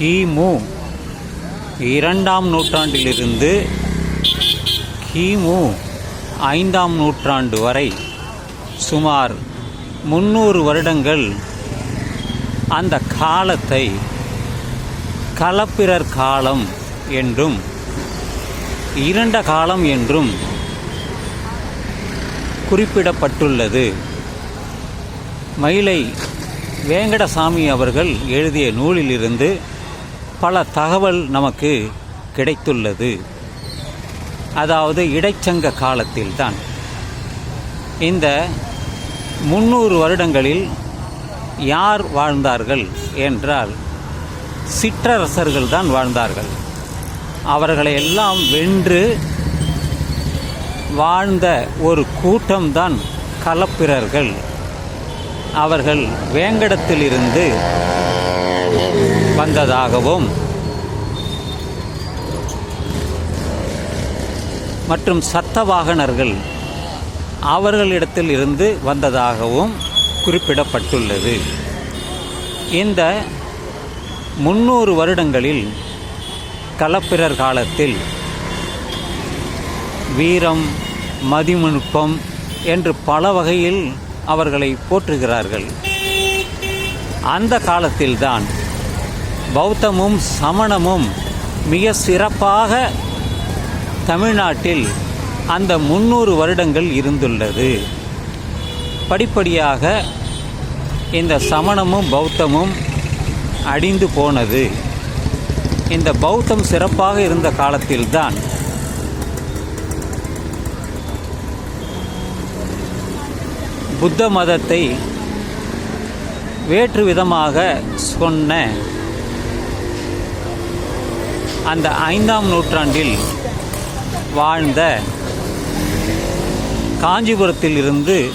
கிமு. இரண்டாம் நூற்றாண்டிலிருந்து கிமு ஐந்தாம் நூற்றாண்டு வரை சுமார் முந்நூறு வருடங்கள் அந்த காலத்தை களப்பிரர் காலம் என்றும் இரண்ட காலம் என்றும் குறிப்பிடப்பட்டுள்ளது. மயிலை வேங்கடசாமி அவர்கள் எழுதிய நூலிலிருந்து பல தகவல் நமக்கு கிடைத்துள்ளது. அதாவது இடைச்சங்க காலத்தில்தான். இந்த முந்நூறு வருடங்களில் யார் வாழ்ந்தார்கள் என்றால் சிற்றரசர்கள் தான் வாழ்ந்தார்கள். அவர்களை எல்லாம் வென்று வாழ்ந்த ஒரு கூட்டம்தான் கலப்பிரர்கள். அவர்கள் வேங்கடத்திலிருந்து வந்ததாகவும் மற்றும் சத்த வாகனர்கள் அவர்களிடத்தில் இருந்து வந்ததாகவும் குறிப்பிடப்பட்டுள்ளது. இந்த முந்நூறு வருடங்களில் களப்பிரர் காலத்தில் வீரம் மதிநுட்பம் என்று பல வகையில் அவர்களை போற்றுகிறார்கள். அந்த காலத்தில்தான் பௌத்தமும் சமணமும் மிக சிறப்பாக தமிழ்நாட்டில் அந்த முந்நூறு வருடங்கள் இருந்துள்ளது. படிப்படியாக இந்த சமணமும் பௌத்தமும் அடிந்து போனது. இந்த பௌத்தம் சிறப்பாக இருந்த காலத்தில்தான் புத்த மதத்தை வேற்று விதமாக சொன்ன அந்த ஐந்தாம் நூற்றாண்டில் வாழ்ந்த காஞ்சிபுரத்தில் இருந்து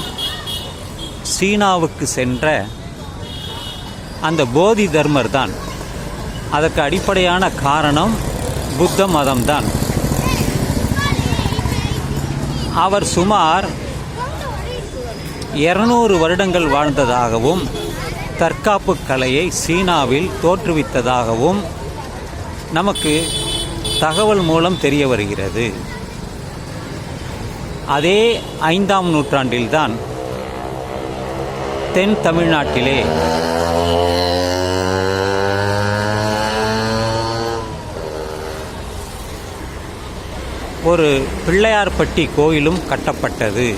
சீனாவுக்கு சென்ற அந்த போதி தர்மர் தான். அதற்கு அடிப்படையான காரணம் புத்த மதம்தான் அவர் சுமார் இருநூறு வருடங்கள் வாழ்ந்ததாகவும் தற்காப்பு கலையை சீனாவில் தோற்றுவித்ததாகவும் நமக்கு தகவல் மூலம் தெரிய வருகிறது. அதே ஐந்தாம் நூற்றாண்டில்தான் தென் தமிழ்நாட்டிலே ஒரு பிள்ளையார்பட்டி கோயிலும் கட்டப்பட்டது.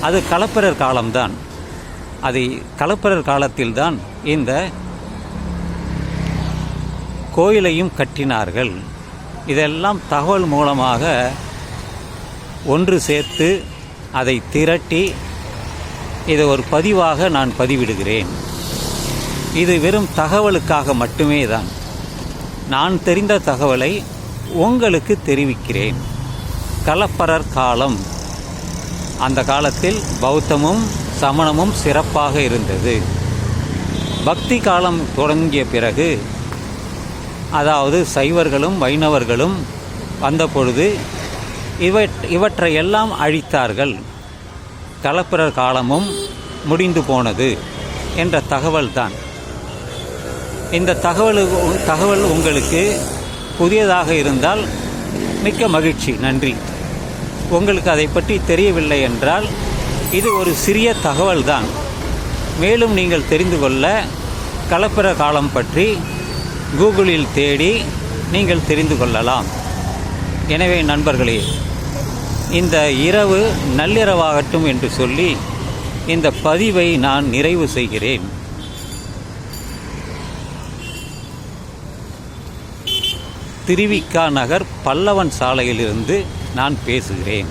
அது களப்பிரர் காலம்தான். அதை களப்பிரர் காலத்தில்தான் இந்த கோயிலையும் கட்டினார்கள். இதெல்லாம் தகவல் மூலமாக ஒன்று சேர்த்து அதை திரட்டி இதை ஒரு பதிவாக நான் பதிவிடுகிறேன். இது வெறும் தகவலுக்காக மட்டுமே தான். நான் தெரிந்த தகவலை உங்களுக்கு தெரிவிக்கிறேன். கலப்பரர் காலம். அந்த காலத்தில் பௌத்தமும் சமணமும் சிறப்பாக இருந்தது. பக்தி காலம் தொடங்கிய பிறகு அதாவது சைவர்களும் வைணவர்களும் வந்தபொழுது இவற் இவற்றையெல்லாம் அழித்தார்கள். கலப்பிரர் காலமும் முடிந்து போனது என்ற தகவல்தான். இந்த தகவல் தகவல் உங்களுக்கு புதியதாக இருந்தால் மிக்க மகிழ்ச்சி. நன்றி. உங்களுக்கு அதை பற்றி தெரியவில்லை என்றால் இது ஒரு சிறிய தகவல்தான். மேலும் நீங்கள் தெரிந்து கொள்ள கலப்பிர காலம் பற்றி கூகுளில் தேடி நீங்கள் தெரிந்து கொள்ளலாம். எனவே நண்பர்களே இந்த இரவு நள்ளிரவாகட்டும் என்று சொல்லி இந்த பதிவை நான் நிறைவு செய்கிறேன். திருவிக்கா நகர் பல்லவன் சாலையிலிருந்து நான் பேசுகிறேன்.